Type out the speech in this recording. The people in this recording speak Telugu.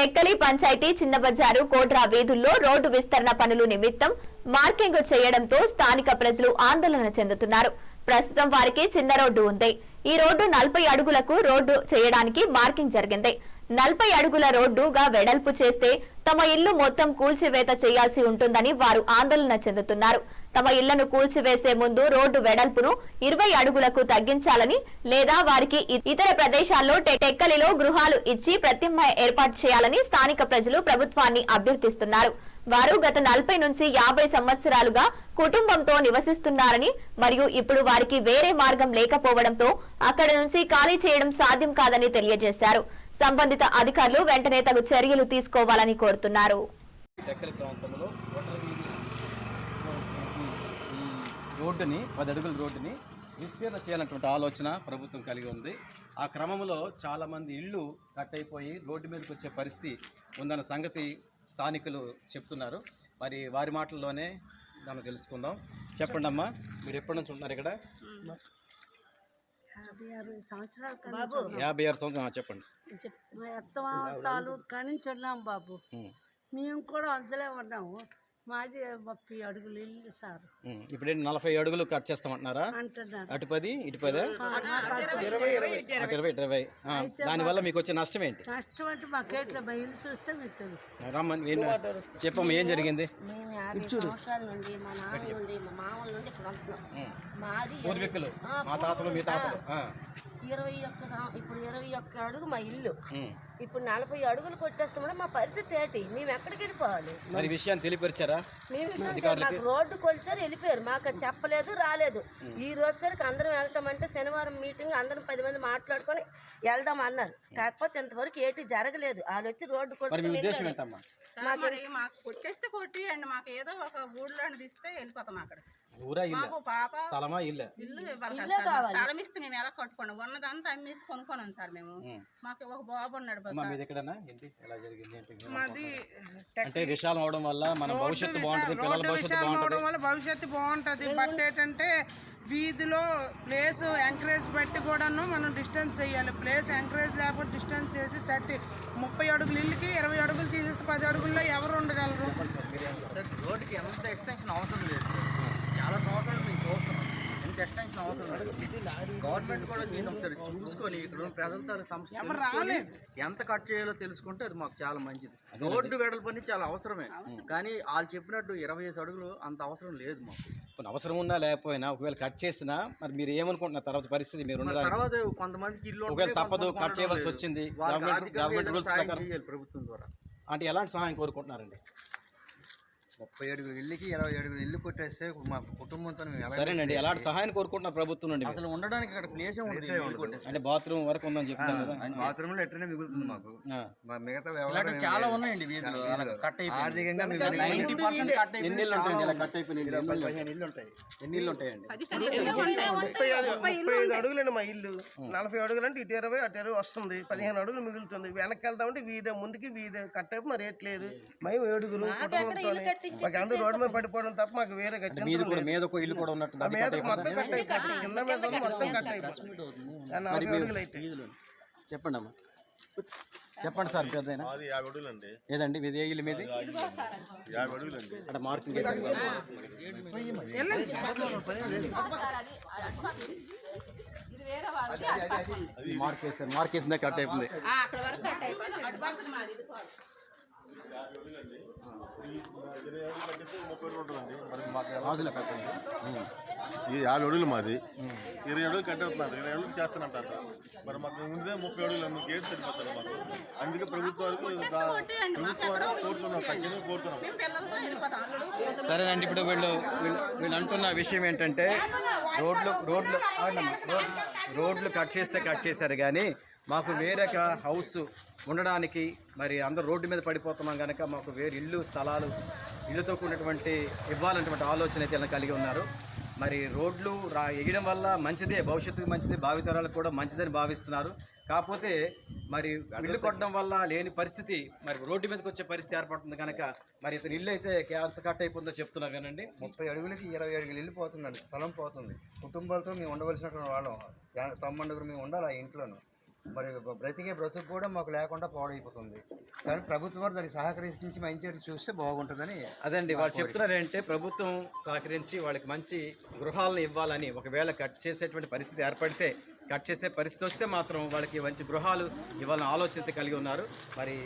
టెక్కలి పంచాయతీ చిన్న బజారు కోట్రా వీధుల్లో రోడ్డు విస్తరణ పనులు నిమిత్తం మార్కింగ్ చేయడంతో స్థానిక ప్రజలు ఆందోళన చెందుతున్నారు. ప్రస్తుతం వారికి చిన్న రోడ్డు ఉంది. ఈ రోడ్డు నలభై అడుగులకు రోడ్డు చేయడానికి మార్కింగ్ జరిగింది. నలభై అడుగుల రోడ్డుగా వెడల్పు చేస్తే తమ ఇల్లు మొత్తం కూల్చివేత చేయాల్సి ఉంటుందని వారు ఆందోళన చెందుతున్నారు. తమ ఇళ్ళను కూల్చివేసే ముందు రోడ్డు వెడల్పును ఇరవై అడుగులకు తగ్గించాలని లేదా వారికి ఇతర ప్రదేశాల్లో టెక్కలిలో గృహాలు ఇచ్చి ప్రత్యామ్నాయ ఏర్పాటు చేయాలని స్థానిక ప్రజలు ప్రభుత్వాన్ని అభ్యర్థిస్తున్నారు. వారు గత నలభై నుంచి యాభై సంవత్సరాలుగా కుటుంబంతో నివసిస్తున్నారని మరియు ఇప్పుడు వారికి వేరే మార్గం లేకపోవడంతో అక్కడి నుంచి ఖాళీ చేయడం సాధ్యం కాదని తెలియజేశారు. సంబంధిత అధికారులు వెంటనే తగు చర్యలు తీసుకోవాలని కోరుతున్నారు. కోరుతున్నారు. ప్రాంతంలో రోడ్డుని పది అడుగుల రోడ్డుని విస్తీర్ణ చేయాలన్నటువంటి ఆలోచన ప్రభుత్వం కలిగి ఉంది. ఆ క్రమంలో చాలామంది ఇళ్ళు కట్ అయిపోయి రోడ్డు మీదకి వచ్చే పరిస్థితి ఉందన్న సంగతి స్థానికులు చెప్తున్నారు. మరి వారి మాటల్లోనే మనం తెలుసుకుందాం. చెప్పండి అమ్మా మీరు ఎప్పటి నుంచి ఉంటున్నారు ఇక్కడ? యాభై అరవై సంవత్సరాల బాబు. యాభై ఆరు సంవత్సరం ఆ, చెప్పండి. మా తాలూకు ఉన్నాం బాబు. మేము కూడా అందులో ఉన్నాము. మాది ముప్పై అడుగులు ఇల్లు సార్. ఉమ్. ఇప్పుడేంటి నలభై అడుగులు కట్ చేస్తామంటున్నారా? అంటున్నారు. అటు పది ఇటు పదా? అటు ఇరవై ఇరవై. దానివల్ల మీకు వచ్చే నష్టం ఏంటి? కష్టం అంటే మాకేట్లా మా ఇల్లు చూస్తే మీకు తెలుస్తుంది. రమ్మని నేను చెప్పమ్మా ఏం జరిగింది? మేము యాభై సంవత్సరాల నుండి మా నాన్న నుండి మా మామల నుండి ఇక్కడ ఉంటున్నాం మాది ఇరవై- పూర్వీకులు ఆ, మా తాతలు మీ తాతలు. ఇరవై ఒక్క ఇప్పుడు ఇరవై ఒక్క అడుగు మా ఇల్లు. ఇప్పుడు నలభై అడుగులు కొట్టేస్తామంటే మా పరిస్థితి ఏంటి? మేము ఎక్కడికి వెళ్ళిపోవాలి? మరి విషయాన్ని తెలియపరిచారా? మేము విషయం మాకు రోడ్డు కొలిసారు వెళ్ళిపోయారు. మాకు చెప్పలేదు రాలేదు. ఈ రోజు సరికి అందరం వెళ్తామంటే శనివారం మీటింగ్ అందరం పది మంది మాట్లాడుకొని వెళ్దాం అన్నారు. కాకపోతే ఇంతవరకు ఏటి జరగలేదు. వాళ్ళు వచ్చి రోడ్డు మరి మీ కొలిసి ఉద్దేశం ఏంటమ్మా? సార్ మరి మాకు కొట్టేస్తే కొట్టి అండ్ మాకు ఏదో ఒక ఊళ్ళో తీస్తే వెళ్ళిపోతాం అక్కడ ఊరా ఇల్లు. మాకు పాప స్థలమా ఇల్లు? ఇల్లు ఇవ్వాలి కదా సార్. స్థలం ఇస్తే మేము ఎలా కట్టుకోండి ఉన్నదంతా అమ్మేసి కొనుక్కోను సార్ మేము. మాకు ఒక బాబు ఉన్నాడు అమ్మా మీది ఎక్కడన్నా ఏంటి? ఎలా జరిగింది? ఏంటి? అంటే విశాలం అవడం వల్ల మన భవిష్యత్తు బాగుంటుంది పిల్లల భవిష్యత్తు విశాలం అవడం బాగుంటుంది వల్ల భవిష్యత్తు బాగుంటుంది. బట్ ఏంటంటే వీధిలో ప్లేస్ ఎంకరేజ్ బట్టి కూడాను మనం డిస్టెన్స్ చేయాలి. ప్లేస్ ఎంకరేజ్ లేకపోతే డిస్టెన్స్ చేసి థర్టీ ముప్పై అడుగులు ఇల్లుకి ఇరవై అడుగులు తీసేస్తే పది అడుగుల్లో ఎవరు ఉండగలరు? రోడ్డుకి ఎంత ఎక్స్టెన్షన్ అవసరం లేదు సార్. చాలా సంవత్సరాలు మేము చూస్తున్నాం ఎంత ఎక్స్టెన్షన్ అవసరం లేదు. గవర్నమెంట్ కూడా దీన్ని ఒకసారి చూసుకొని ఇక్కడ ప్రజలతో సమస్య ఎంత కట్ చేయాలో తెలుసుకుంటే అది మాకు చాలా మంచిది. రోడ్డు వెడల్పని చాలా అవసరమే. కానీ వాళ్ళు చెప్పినట్టు ఇరవై ఐదు అడుగులు అంత అవసరం లేదు మాకు. అవసరం ఉన్నా లేకపోయినా ఒకవేళ కట్ చేసినా మరి మీరు ఏమనుకుంటున్నారు? తర్వాత పరిస్థితి మీరు తర్వాత కొంతమందికి ఇల్లు ఒకవేళ ఉంటుంది, తప్పదు, కట్ చేయవలసి వచ్చింది. ప్రభుత్వం ద్వారా. అంటే ఎలాంటి సహాయం కోరుకుంటున్నారండి? ముప్పై అడుగుల ఇల్లుకి ఇరవై అడుగుల ఇల్లు కొట్టేస్తే మా కుటుంబంతో మేము ఎలా సరేనండి ఎలాంటి సహాయం కోరుకుంటున్నారు ప్రభుత్వం నుండి? అసలు ఉండడానికి అక్కడ ప్లేసే ఉండదు. అంటే బాత్రూమ్ వరకు ఉందని చెప్తాను కదా బాత్రూంలో ఎట్లనే మిగులుతుంది మాకు. మా మిగతా వ్యవహారం చాలా. ఉన్నాయండి వీధిలో. కట్ ఆర్థికంగా మేము నైన్టీ పర్సెంట్ కట్ ఎన్ని ఉంటాయండి? ఇలా కట్ అయిపోయిన పదిహేను ఇల్లు ఉంటాయి ఎన్ని ఇళ్ళు ఉంటాయండి? ముప్పై ఐదు ముప్పై ఐదు అడుగులండి మా ఇల్లు. నలభై అడుగులు అంటే ఇటు ఇరవై అటు ఇరవై వస్తుంది. పదిహేను అడుగులు మిగులుతుంది. వెనక్కి వెళ్తామంటే వీధే ముందుకి వీధే. కట్టేపు మరి రేట్ లేదు. మేము ఏడుగురు కుటుంబంతో మాకు అందరూ రోడ్డు మీద పడిపోవడం తప్ప మాకు వేరే మీది కూడా మీద ఒక ఇల్లు కూడా ఉన్నట్టు అది మీద మొత్తం కట్ అయిపోతుంది కింద మీద మొత్తం కట్ అయిపోతుంది నలభై అడుగులు అయితే. అయిపోయింది. చెప్పండి అమ్మా. చెప్పండి సార్ పెద్ద ఏదండి మీది? ఏ ఇల్లు మీది? యాభై అడుగులండి. అంటే మార్కింగ్ వేసారు కదా. ఇది మార్క్ వేసారు మార్క్ వేసిందే కట్ అయిపోయింది. పక్కన మాది ఇది ఈ యాభై అడుగులు మాది. ఇరవై అడుగులు కట్టేస్తున్నారు ఇరవై అడుగులు చేస్తానంటారు. మరి మాకు ముందే ముప్పై అడుగులు మీకు ఏడు సరిపోతారు మాకు. అందుకే ప్రభుత్వానికి దా- ప్రభుత్వాన్ని కోరుతున్నాం తగ్గిన కోరుతున్నాం. సరేనండి ఇప్పుడు వీళ్ళు వీళ్ళు అంటున్న విషయం ఏంటంటే రోడ్లు రోడ్లు రోడ్లు కట్ చేస్తే కట్ చేశారు కానీ మాకు వేరొక హౌస్ ఉండడానికి మరి అందరూ రోడ్డు మీద పడిపోతున్నాం కనుక మాకు వేరే ఇల్లు స్థలాలు ఇల్లుతో కూడినటువంటి ఇవ్వాలన్నటువంటి ఆలోచన అయితే కలిగి ఉన్నారు. మరి రోడ్లు రా వేయడం వల్ల మంచిదే భవిష్యత్తుకు మంచిదే భావితరాలకు కూడా మంచిదని భావిస్తున్నారు. కాకపోతే మరి ఇల్లు కొట్టడం వల్ల లేని పరిస్థితి మరి రోడ్డు మీదకి వచ్చే పరిస్థితి ఏర్పడుతుంది కనుక మరి ఇతని ఇల్లు అయితే ఎంత కట్ అయిపోతుందో చెప్తున్నారు కానండి ముప్పై అడుగులకి ఇరవై అడుగులు ఇల్లు పోతుందండి స్థలం పోతుంది. కుటుంబాలతో మేము ఉండవలసినటువంటి వాళ్ళం. యా- మేము ఉండాలి ఆ ఇంట్లోనూ. మరి బ్రతికే బ్రతుకు కూడా మాకు లేకుండా పాడైపోతుంది. కానీ ప్రభుత్వం వారు దానికి సహకరించి మంచి చూస్తే బాగుంటుందని అదండి వాళ్ళు చెప్తున్నారంటే ప్రభుత్వం సహకరించి వాళ్ళకి మంచి గృహాలను ఇవ్వాలని ఒకవేళ కట్ చేసేటువంటి పరిస్థితి ఏర్పడితే కట్ చేసే పరిస్థితి వస్తే మాత్రం వాళ్ళకి మంచి గృహాలు ఇవ్వాలని ఆలోచన కలిగి ఉన్నారు. మరి